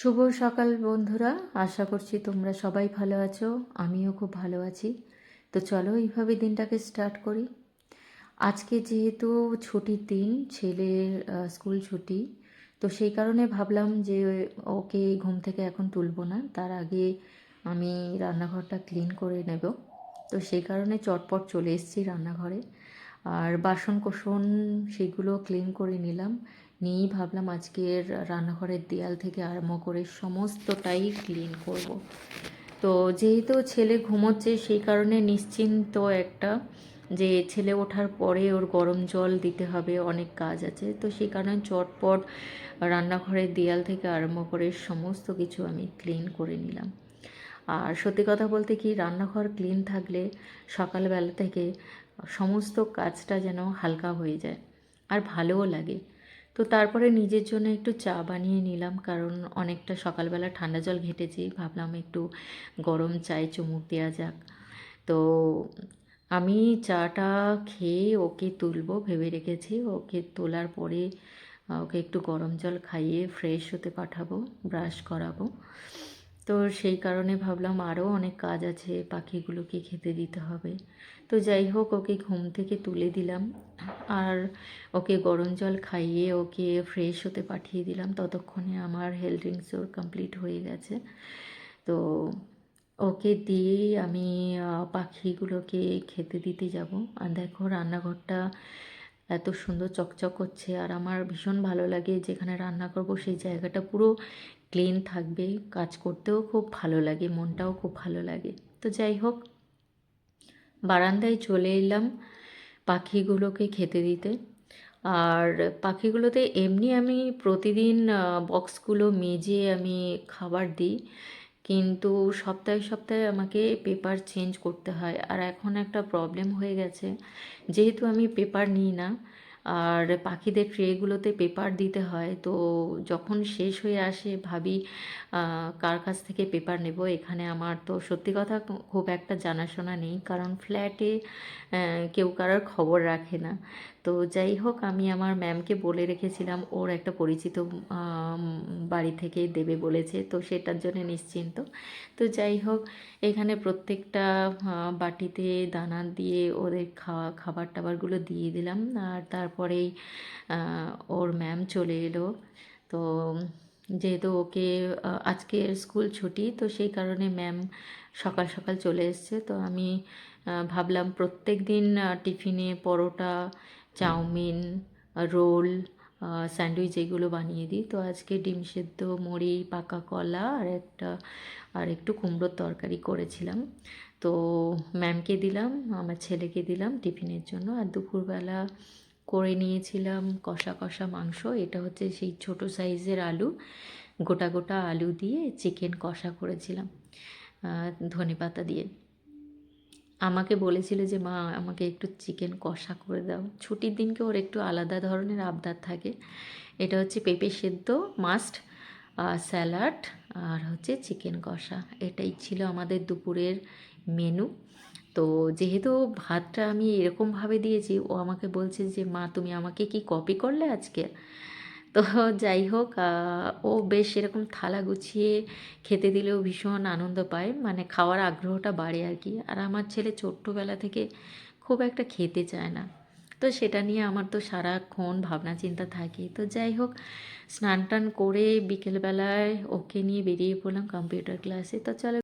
শুভ সকাল বন্ধুরা, আশা করছি তোমরা সবাই ভালো আছো, আমিও খুব ভালো আছি। তো চলো এইভাবে দিনটাকে স্টার্ট করি। আজকে যেহেতু ছুটির দিন, ছেলের স্কুল ছুটি, তো সেই কারণে ভাবলাম যে ওকে ঘুম থেকে এখন তুলবো না, তার আগে আমি রান্নাঘরটা ক্লিন করে নেব। তো সেই কারণে চটপট চলে এসেছি রান্নাঘরে। আর বাসন কোসন সেগুলো ক্লিন করে নিলাম। নিয়েই ভাবলাম আজকের রান্নাঘরের দেয়াল থেকে আরম্ভ করে সমস্তটাই ক্লিন করব। তো যেহেতু ছেলে ঘুমোচ্ছে, সেই কারণে নিশ্চিন্ত একটা যে ছেলে ওঠার পরে ওর গরম জল দিতে হবে, অনেক কাজ আছে। তো সেই কারণে চটপট রান্নাঘরের দেয়াল থেকে আরম্ভ করে সমস্ত কিছু আমি ক্লিন করে নিলাম। আর সত্যি কথা বলতে কি, রান্নাঘর ক্লিন থাকলে সকালবেলা থেকে সমস্ত কাজটা যেন হালকা হয়ে যায়। আর ভালোও লাগে। তো তারপরে নিজের জন্য একটু চা বানিয়ে নিলাম, কারণ অনেকটা সকালবেলা ঠান্ডা জল ঘেটেছি। ভাবলাম একটু গরম চায়ে চুমুক দেওয়া যাক। তো আমি চাটা খেয়ে ওকে তুলবো, ভেবে রেখেছি। ওকে তোলার পরে ওকে একটু গরম জল খাইয়ে ফ্রেশ হতে পাঠাবো ব্রাশ করাবো। তো সেই কারণে ভাবলাম আরও অনেক কাজ আছে, পাখিগুলোকে খেতে দিতে হবে। তো যাই হোক, ওকে ঘুম থেকে তুলে দিলাম। আর ওকে গরম জল খাইয়ে ওকে ফ্রেশ হতে পাঠিয়ে দিলাম। ততক্ষণে আমার হেলথ ড্রিঙ্কসও কমপ্লিট হয়ে গেছে। তো ওকে দিয়েই আমি পাখিগুলোকে খেতে দিতে যাব। আর দেখো, রান্নাঘরটা এত সুন্দর চকচক করছে আর আমার ভীষণ ভালো লাগে যেখানে রান্না করব সেই জায়গাটা পুরো ক্লিন থাকবে। কাজ করতেও খুব ভালো লাগে, মনটাও খুব ভালো লাগে। তো যাই হোক, বারান্দায় চলে এলাম পাখিগুলোকে খেতে দিতে। আর পাখিগুলোতে এমনি আমি প্রতিদিন বক্সগুলো মেজে আমি খাবার দিই। কিন্তু সপ্তাহে সপ্তাহে আমাকে পেপার চেঞ্জ করতে হয়। আর এখন একটা প্রবলেম হয়ে গেছে। যেহেতু আমি পেপার নিই না আর পাখিদের ট্রেগুলোতে পেপার দিতে হয়। তো যখন শেষ হয়ে আসে, ভাবি কার কাছ থেকে পেপার নেব? এখানে আমার তো সত্যি কথা খুব একটা জানাশোনা নেই, কারণ ফ্ল্যাটে কেউ কারোর খবর রাখে না। তো যাই হোক, আমি আমার ম্যামকে বলে রেখেছিলাম, ওর একটা পরিচিত বাড়ি থেকে দেবে বলেছে, তো সেটার জন্য নিশ্চিন্ত। তো যাই হোক, এখানে প্রত্যেকটা বাটিতে দানা দিয়ে ওদের খাওয়া খাবার টাবারগুলো দিয়ে দিলাম। আর তারপরেই ওর ম্যাম চলে এলো। তো যেহেতু ওকে আজকে স্কুল ছুটি, তো সেই কারণে ম্যাম সকাল সকাল চলে এসছে। তো আমি ভাবলাম প্রত্যেক দিন টিফিনে পরোটা, চাউমিন, রোল স্যান্ডউইচ এগুলো বানিয়ে দিই। তো আজকে ডিম সেদ্ধ, মুড়ি, পাকা কলা আর একটা, আর একটু কুমড়োর তরকারি করেছিলাম। তো ম্যামকে দিলাম, আমার ছেলেকে দিলাম টিফিনের জন্য। আর দুপুরবেলা করে নিয়েছিলাম কষা কষা মাংস। এটা হচ্ছে সেই ছোট সাইজের আলু। গোটা গোটা আলু দিয়ে চিকেন কষা করেছিলাম ধনে পাতা দিয়ে। আমাকে বলেছিল যে, মা, আমাকে একটু চিকেন কষা করে দাও। ছুটির দিনকে ওর একটু আলাদা ধরনের আবদার থাকে। এটা হচ্ছে পেঁপে সেদ্ধ মাস্ট। স্যালাড আর হচ্ছে চিকেন কষা। এটাই ছিল আমাদের দুপুরের মেনু। তো যেহেতু ভাতটা আমি এরকমভাবে দিয়েছি, ও আমাকে বলছে যে, মা, তুমি আমাকে কি কপি করলে আজকে? তো যাই হোক ও বেশ এরকম থালা গুছিয়ে খেতে দিলেও ভীষণ আনন্দ পায়। মানে খাওয়ার আগ্রহটা বাড়ে আর কি। আর আমার ছেলে ছোট্টবেলা থেকে খুব একটা খেতে চায় না। তো সেটা নিয়ে আমার তো সারাক্ষণ ভাবনা চিন্তা থাকে। তো যাই হোক স্নান টান করে বিকেলবেলায় ওকে নিয়ে বেরিয়ে পড়লাম কম্পিউটার ক্লাসে তো চলো